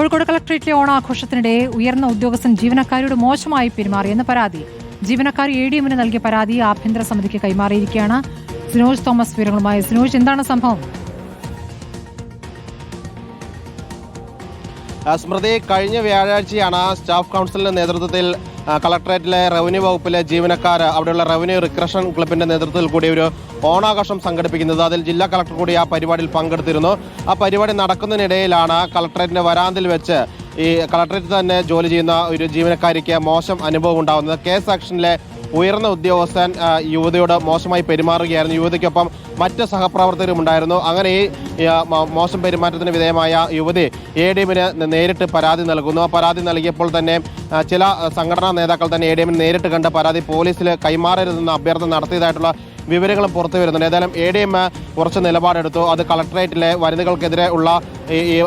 കോഴിക്കോട് കളക്ടറേറ്റിലെ ഓണാഘോഷത്തിനിടെ ഉയർന്ന ഉദ്യോഗസ്ഥൻ ജീവനക്കാരോട് മോശമായി പെരുമാറിയെന്ന് പരാതി. ജീവനക്കാർ എ ഡി എമ്മിന് നൽകിയ പരാതി ആഭ്യന്തര സമിതിക്ക് കൈമാറിയിരിക്കുകയാണ്. സിനോജ് തോമസ് വിവരങ്ങളുമായി സിനോജ് എന്താണ് സംഭവം? സ്മൃതി കഴിഞ്ഞ വ്യാഴാഴ്ചയാണ് സ്റ്റാഫ് കൗൺസിലിന്റെ നേതൃത്വത്തിൽ കളക്ടറേറ്റിലെ റവന്യൂ വകുപ്പിലെ ജീവനക്കാർ അവിടെയുള്ള റവന്യൂ റിക്രഷൻ ക്ലബിന്റെ നേതൃത്വത്തിൽ കൂടി ഒരു ഓണാഘോഷം സംഘടിപ്പിക്കുന്നത്. അതിൽ ജില്ലാ കളക്ടർ കൂടി ആ പരിപാടിയിൽ പങ്കെടുത്തിരുന്നു. ആ പരിപാടി നടക്കുന്നതിനിടയിലാണ് കളക്ടറേറ്റിന്റെ വരാന്തിൽ വെച്ച് ഈ കളക്ടറേറ്റ് തന്നെ ജോലി ചെയ്യുന്ന ഒരു ജീവനക്കാരിക്ക് മോശം അനുഭവം ഉണ്ടാകുന്നത്. കെ സെക്ഷനിലെ ഉയർന്ന ഉദ്യോഗസ്ഥൻ യുവതിയോട് മോശമായി പെരുമാറുകയായിരുന്നു. യുവതിക്കൊപ്പം മറ്റ് സഹപ്രവർത്തകരും ഉണ്ടായിരുന്നു. അങ്ങനെ ഈ മോശം പെരുമാറ്റത്തിന് വിധേയമായ യുവതി എ ഡി എമ്മിന് നേരിട്ട് പരാതി നൽകുന്നു. പരാതി നൽകിയപ്പോൾ തന്നെ ചില സംഘടനാ നേതാക്കൾ തന്നെ എ ഡി എമ്മിന് നേരിട്ട് കണ്ട പരാതി പോലീസിൽ കൈമാറരുതെന്ന് അഭ്യർത്ഥന നടത്തിയതായിട്ടുള്ള വിവരങ്ങളും പുറത്തു വരുന്നുണ്ട്. ഏതായാലും എ ഡി എം കുറച്ച് നിലപാടെടുത്തു. അത് കളക്ടറേറ്റിലെ വനിതകൾക്കെതിരെ ഉള്ള ഈ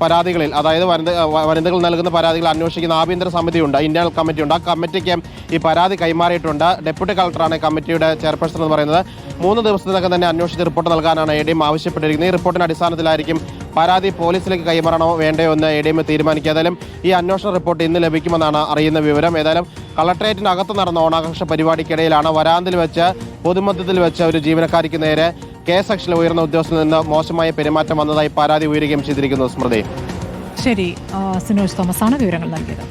പരാതികളിൽ അതായത് വനിത വനിതകൾ നൽകുന്ന പരാതികൾ അന്വേഷിക്കുന്ന ആഭ്യന്തര സമിതിയുണ്ട്. ഇന്റേണൽ കമ്മിറ്റിയുണ്ട്. ആ കമ്മിറ്റിക്ക് ഈ പരാതി കൈമാറിയിട്ടുണ്ട്. ഡെപ്യൂട്ടി കളക്ടറാണ് കമ്മിറ്റിയുടെ ചെയർപേഴ്സൺ എന്ന് പറയുന്നത്. മൂന്ന് ദിവസത്തിനകം തന്നെ അന്വേഷിച്ച് റിപ്പോർട്ട് നൽകാനാണ് എ ഡി എം ആവശ്യപ്പെട്ടിരിക്കുന്നത്. ഈ റിപ്പോർട്ടിന്റെ അടിസ്ഥാനത്തിലായിരിക്കും പരാതി പോലീസിലേക്ക് കൈമാറണോ വേണ്ടയോ എന്ന് എ ഡി എം തീരുമാനിക്കുക. ഏതായാലും ഈ അന്വേഷണ റിപ്പോർട്ട് ഇന്ന് ലഭിക്കുമെന്നാണ് അറിയുന്ന വിവരം. ഏതായാലും കളക്ടറേറ്റിനകത്ത് നടന്ന ഓണാഘോഷ പരിപാടിക്കിടയിലാണ് വരാന്തിൽ വെച്ച് പൊതുമധ്യത്തിൽ വെച്ച് ഒരു ജീവനക്കാരിക്ക് നേരെ കെ സെക്ഷനിൽ ഉയർന്ന ഉദ്യോഗസ്ഥനിൽ നിന്ന് മോശമായ പെരുമാറ്റം വന്നതായി പരാതി ഉയരുകയും ചെയ്തിരിക്കുന്നു. സ്മൃതി. ശരി സിനോജ് തോമസ് ആണ് വിവരങ്ങൾ നൽകിയത്.